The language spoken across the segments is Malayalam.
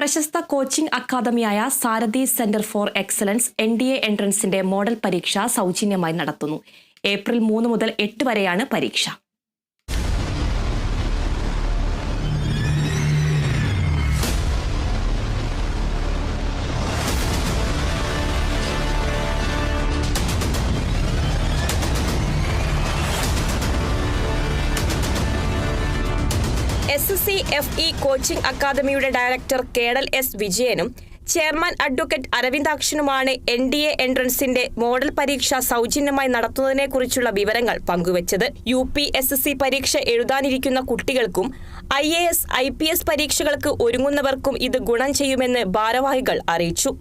പ്രശസ്ത coaching അക്കാദമിയായ Sarathi centre for excellence N D A എൻട്രൻസിന്റെ model പരീക്ഷ സൗജന്യമായി നടത്തുന്നു. ഏപ്രിൽ മൂന്ന് മുതൽ എട്ട് വരെയാണ് പരീക്ഷ. S C F E coaching അക്കാദമിയുടെ ഡയറക്ടർ കേണൽ എസ് വിജയനും ചെയർമാൻ അഡ്വക്കേറ്റ് അരവിന്ദാക്ഷനുമാണ് എൻ ഡി എ എൻട്രൻസിന്റെ മോഡൽ പരീക്ഷ സൗജന്യമായി നടത്തുന്നതിനെക്കുറിച്ചുള്ള വിവരങ്ങൾ പങ്കുവച്ചത്. U P S S C പരീക്ഷ എഴുതാനിരിക്കുന്ന കുട്ടികൾക്കും I A S I P S പരീക്ഷകൾക്ക് ഒരുങ്ങുന്നവർക്കും ഇത് ഗുണം ചെയ്യുമെന്ന് ഭാരവാഹികൾ അറിയിച്ചു.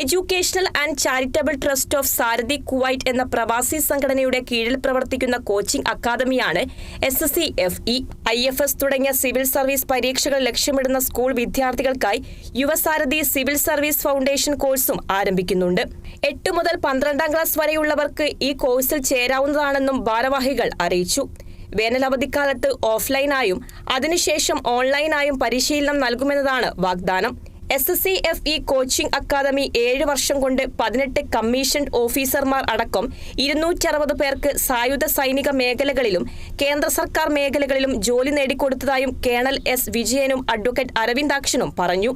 Educational and charitable trust of Sarathi Kuwait എന്ന പ്രവാസി സംഘടനയുടെ കീഴിൽ പ്രവർത്തിക്കുന്ന coaching അക്കാദമിയാണ് S S C F E I F S തുടങ്ങിയ സിവിൽ സർവീസ് പരീക്ഷകൾ ലക്ഷ്യമിടുന്ന സ്കൂൾ വിദ്യാർത്ഥികൾക്കായി യുവസാരഥി സിവിൽ സർവീസ് ഫൗണ്ടേഷൻ കോഴ്സും ആരംഭിക്കുന്നുണ്ട്. എട്ട് മുതൽ പന്ത്രണ്ടാം ക്ലാസ് വരെയുള്ളവർക്ക് ഈ കോഴ്സിൽ ചേരാവുന്നതാണെന്നും ഭാരവാഹികൾ അറിയിച്ചു. വേനലവധിക്കാലത്ത് ഓഫ്ലൈനായും അതിനുശേഷം ഓൺലൈനായും പരിശീലനം നൽകുമെന്നതാണ് വാഗ്ദാനം. S S C F E coaching academy ഏഴ് വർഷം കൊണ്ട് പതിനെട്ട് കമ്മീഷൻഡ് ഓഫീസർമാർ അടക്കം ഇരുന്നൂറ്ററുപത് പേർക്ക് സായുധ സൈനിക മേഖലകളിലും കേന്ദ്ര സർക്കാർ മേഖലകളിലും ജോലി നേടിക്കൊടുത്തതായും കേണൽ എസ് വിജയനും അഡ്വക്കേറ്റ് അരവിന്ദാക്ഷനും പറഞ്ഞു.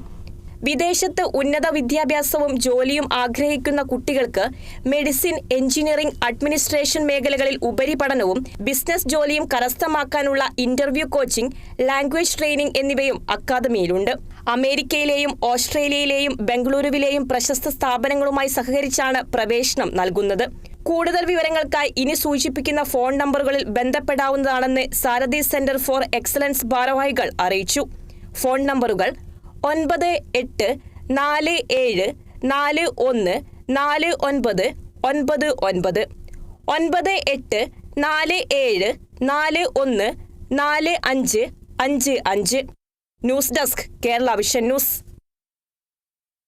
വിദേശത്ത് ഉന്നത വിദ്യാഭ്യാസവും ജോലിയും ആഗ്രഹിക്കുന്ന കുട്ടികൾക്ക് മെഡിസിൻ എഞ്ചിനീയറിംഗ് അഡ്മിനിസ്ട്രേഷൻ മേഖലകളിൽ ഉപരിപഠനവും ബിസിനസ് ജോലിയും കരസ്ഥമാക്കാനുള്ള ഇന്റർവ്യൂ കോച്ചിംഗ് ലാംഗ്വേജ് ട്രെയിനിംഗ് എന്നിവയും അക്കാദമിയിലുണ്ട്. അമേരിക്കയിലെയും ഓസ്ട്രേലിയയിലെയും ബംഗളൂരുവിലെയും പ്രശസ്ത സ്ഥാപനങ്ങളുമായി സഹകരിച്ചാണ് പ്രവേശനം നൽകുന്നത്. കൂടുതൽ വിവരങ്ങൾക്കായി ഇനി സൂചിപ്പിക്കുന്ന ഫോൺ നമ്പറുകളിൽ ബന്ധപ്പെടാവുന്നതാണെന്ന് സാരഥി സെന്റർ ഫോർ എക്സലൻസ് ഭാരവാഹികൾ അറിയിച്ചു. ഫോൺ നമ്പറുകൾ ഒൻപത് എട്ട് നാല് ഏഴ് നാല് ഒന്ന് നാല് ഒൻപത് ഒൻപത് ഒൻപത്. ഒൻപത് എട്ട് നാല് ഏഴ് നാല് ഒന്ന് നാല് അഞ്ച് അഞ്ച് അഞ്ച്. News desk Kerala vision news.